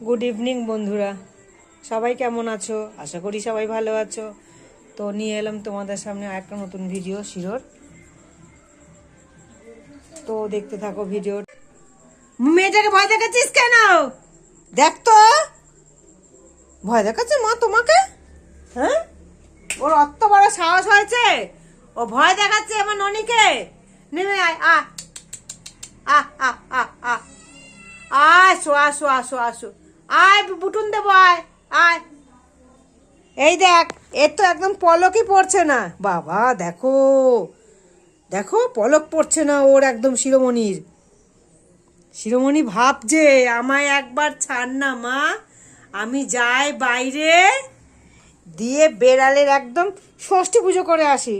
Good evening বন্ধুরা। সবাই কেমন আছো? আশা করি সবাই ভালো আছো। তো নিয়ে এলাম তোমাদের সামনে একটা নতুন ভিডিও শিরোর। তো দেখতে থাকো ভিডিও মেয়েটাকে ভয় দেখাচ্ছিস কেন? দেখ তো। ভয় দেখাচ্ছে মা তোমাকে? হ্যাঁ? ওর অত বড় সাহস হয়েছে। ও ভয় দেখাচ্ছে আমার ননিকে। নেমে আয়, আ। আ আ আ আ। আসো আসো আসো আসো আয়, বুটুন দেবো, আয় আয়। এই দেখ, এর তো একদম পলকই পড়ছে না। বাবা, দেখো দেখো, পলক পড়ছে না ওর একদম শিরোমণির। শিরোমণি ভাবছে, আমায় একবার ছাড় না, মা। আমি যাই বাইরে দিয়ে বেড়ালের একদম ষষ্ঠী পুজো করে আসি।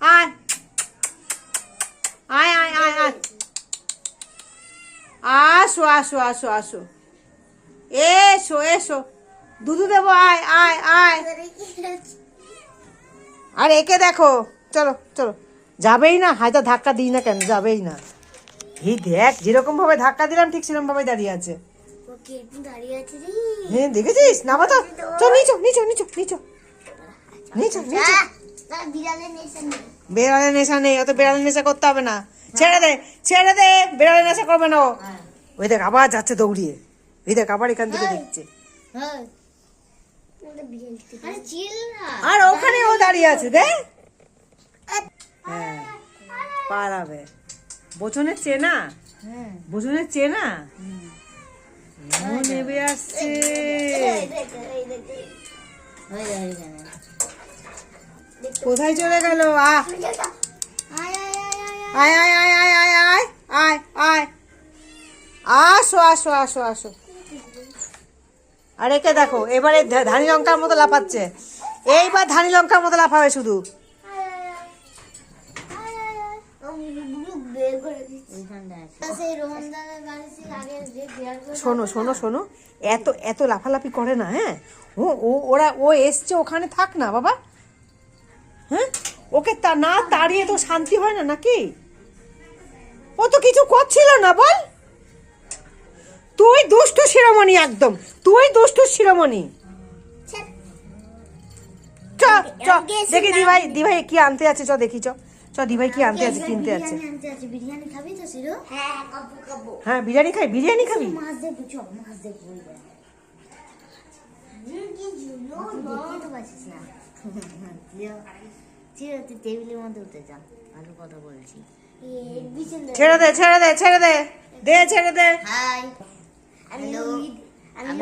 আয় আয় আয় আয় আয়। আসো আসো আসো আসো। এসো এসো। দুধু দেবো আয় আয় আয়। আর একে দেখো চলো চলো। যাবেই না হায়তো ধাক্কা দিই না কেন? যাবেই না। এই দেখ যেরকম ভাবে ধাক্কা দিলাম ঠিক সেরকম ভাবে দাঁড়িয়ে আছে হ্যাঁ দেখেছিস? না বাতা চল নিচো নিচো নিচো নিচো। নিচো নিচো। আহ, নেশা নেই। বেড়ালের নেশা নেই অত বেড়ালের নেশা করতে হবে না। ছেড়ে দে ছেড়ে দে বেড়ালের নেশা করবে না ও। ওই দেখ আবার যাচ্ছে দৌড়িয়ে। এই দেখ আবার এখান থেকে দেখছে। হ্যাঁ। আরে ওখানে ও দাঁড়িয়ে আছে দে হ্যাঁ পালাবে। বোচনের চেনা? হ্যাঁ। চেনা? ও নেবে আসছে। কোথায় চলে গেল? আয়। আয় আয় আয় আয় আয় আয় আয়। আসো আসো আসো আসো। আর একে দেখো, এবারে ধানি লঙ্কার মতো লাফাচ্ছে। এইবার ধানি লঙ্কার মতো লাফাবে শুধু। শোনো শোনো শোনো, এত এত লাফালাফি করে না হ্যাঁ? ও ও, ওরা, ও এসছে, ওখানে থাক না, বাবা। হ্যাঁ? ওকে তা না তাড়িয়ে তো শান্তি হয় না, নাকি? ও তো কিছু করছিল না, বল। তুই দুষ্টু শিরোমণি একদম। তুই দুষ্টু শিরোমণি। চ চ। দেখি দিভাই দিভাই কি আনতে আছে চ দেখি চ। চ দিভাই কি আনতে আছে কিনতে আছে বিরিয়ানি আনতে আছে বিরিয়ানি খাবি তো সিরো হ্যাঁ কাবু হ্যাঁ বিরিয়ানি খাই বিরিয়ানি খাবি? মাছ চ মাছ ছেড়ে দে ছেড়ে দে ছেড়ে দে। দে ছেড়ে দে। হাই।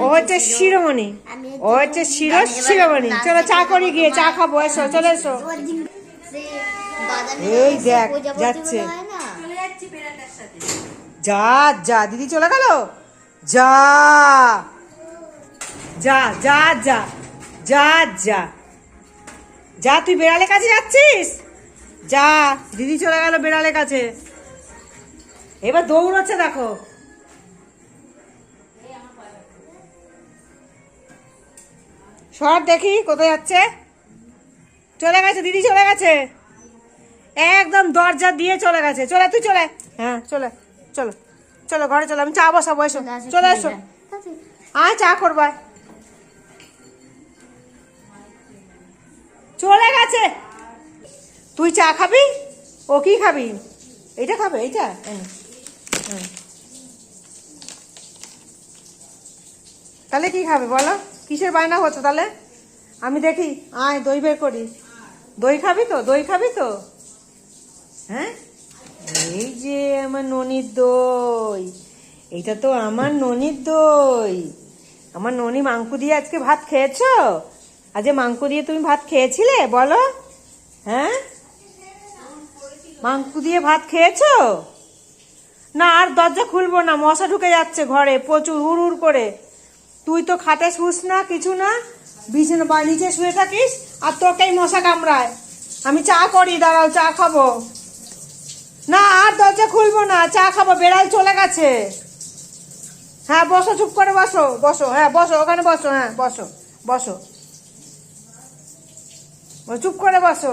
ও হচ্ছে শিরোমণি। ও হচ্ছে শিরো শিরোমণি। চলো চা করি গিয়ে চা খাব এসো চলে এসো। এই দেখ, যাচ্ছে। যা যা দিদি চলে গেল? যা যা যা যা যা যা। যা তুই বেড়ালের কাছে যাচ্ছিস? যা দিদি চলে গেল বেড়ালের কাছে। এবার দৌড়চ্ছে দেখো। সর দেখি কোথায় যাচ্ছে। চলে গেছে দিদি চলে গেছে। একদম দরজা দিয়ে চলে গেছে। চলে তুই চলে। হ্যাঁ চলে চলো চলো ঘরে চলো আমি চা বসাবো এসো। চলে এসো। আয় চা করবা চলে গেছে। তুই চা খাবি? ও কি খাবি? এইটা খাবে এইটা? হ্যাঁ হ্যাঁ। তাহলে কি খাবে বলো? কিসের বায়না হচ্ছে তাহলে? আমি দেখি, আয়, দই বের করি। দই খাবি তো? দই খাবি তো? হ্যাঁ? এই যে আমার ননির দই। এইটা তো আমার ননির দই। আমার ননি মাংকু দিয়ে আজকে ভাত খেয়েছো? আজকে মাংকু দিয়ে তুমি ভাত খেয়েছিলে? বলো। হ্যাঁ? মাংকু দিয়ে ভাত খেয়েছো? না, আর দরজা খুলবো না। মশা ঢুকে যাচ্ছে ঘরে প্রচুর উড় উড় করে। তুই তো খাটে শুস না, কিছু না। বিছানা বা নিচে শুয়ে থাকিস, আর তোকেই মশা কামড়ায়। আমি চা করি, দাঁড়াও, চা খাব। না, আর দরজা খুলবো না, চা খাব, বেড়াল চলে গেছে। হ্যাঁ বসো, চুপ করে বসো বসো হ্যাঁ বসো, ওখানে বসো হ্যাঁ বসো বসো। চুপ করে বসো।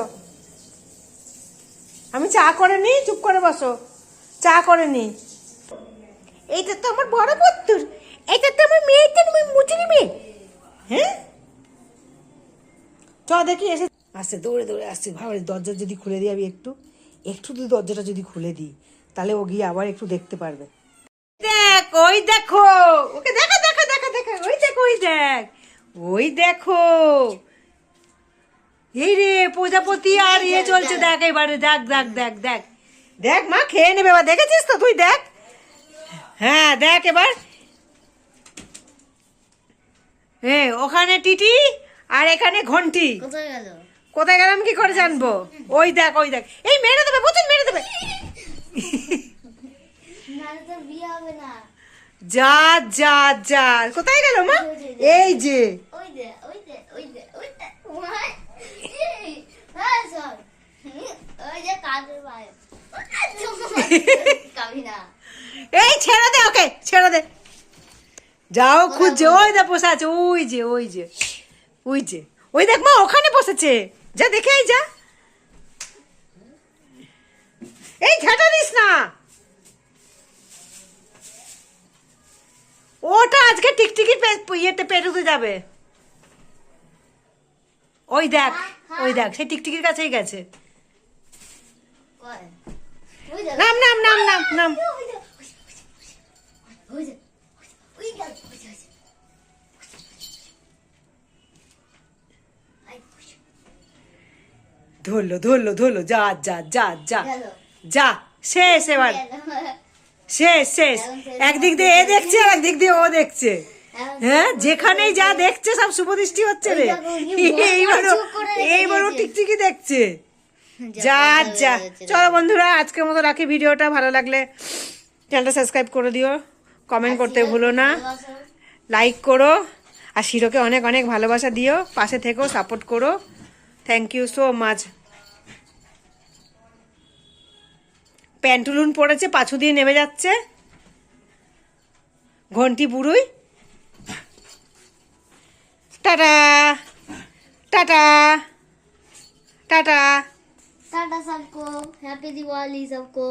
আমি চা করে নি, চুপ করে বসো। চা করে নি। এইটা তো আমার বড় পুত্তর এটা তো আমার মেয়েটা তুমি মুছে নিবে হ্যাঁ? চ দেখি এসে আসছে দৌড়ে দৌড়ে আসছে। ভাবে দরজা যদি খুলে দিই আমি একটু। একটু যদি দরজাটা যদি খুলে দিই তাহলে ও গিয়ে আবার একটু দেখতে পারবে। দেখ ওই দেখো। ওকে দেখো দেখো দেখো দেখো। ওই দেখো ওই দেখ। ওই দেখো। এই রে প্রজাপতি আর ইয়ে চলছে। দেখ এবারে দেখ দেখ দেখ দেখ। দেখ মা খেয়ে নেবে দেখেছিস তো? তুই দেখ। হ্যাঁ দেখ এবার। হ্যাঁ ওখানে টিটি আর এখানে ঘন্টি। কোথায় গেল? কোথায় গেলাম কি করে জানব? ওই দেখ ওই দেখ। এই মেরে দেবে বুঝুন মেরে দেবে। যা যা যা। কোথায় গেল মা? এই যে। এই ছেড়ে দে ওকে ছেড়ে দে। যাও খুঁজছে। ওই দে বসে আছে। ওই যে ওই যে ওই যে। ওই দেখ মা ওখানে বসেছে। যা দেখে এই যা। এই ঝাঁটা দিস না। ওটা আজকে টিকটিকির পে- ইয়েতে পেরুতে যাবে। ওই দেখ ওই দেখ সেই টিকটিকির কাছেই গেছে। নাম নাম নাম নাম নাম। ধরলো ধরলো ধরলো যা যা যা যা। যা শেষ এবার। শেষ শেষ। একদিক দিয়ে এ দেখছে আর একদিক দিয়ে ও দেখছে। হ্যাঁ যেখানেই যা দেখছে সব শুভদৃষ্টি হচ্ছে রে। এইবারও এইবারও টিকটিকি দেখছে। যা যা চলো বন্ধুরা আজকের মতো রাখি ভিডিওটা ভালো লাগলে চ্যানেলটা সাবস্ক্রাইব করে দিও। কমেন্ট করতে ভুলো না লাইক করো আর শিরোকে অনেক অনেক ভালোবাসা দিও পাশে থেকেও সাপোর্ট করো থ্যাংক ইউ সো মাচ প্যান্টুলুন পড়েছে পাছু দিয়ে নেমে যাচ্ছে ঘন্টি বুড়ুই টাটা টাটা টাটা टाटा सबको हैप्पी दिवाली सबको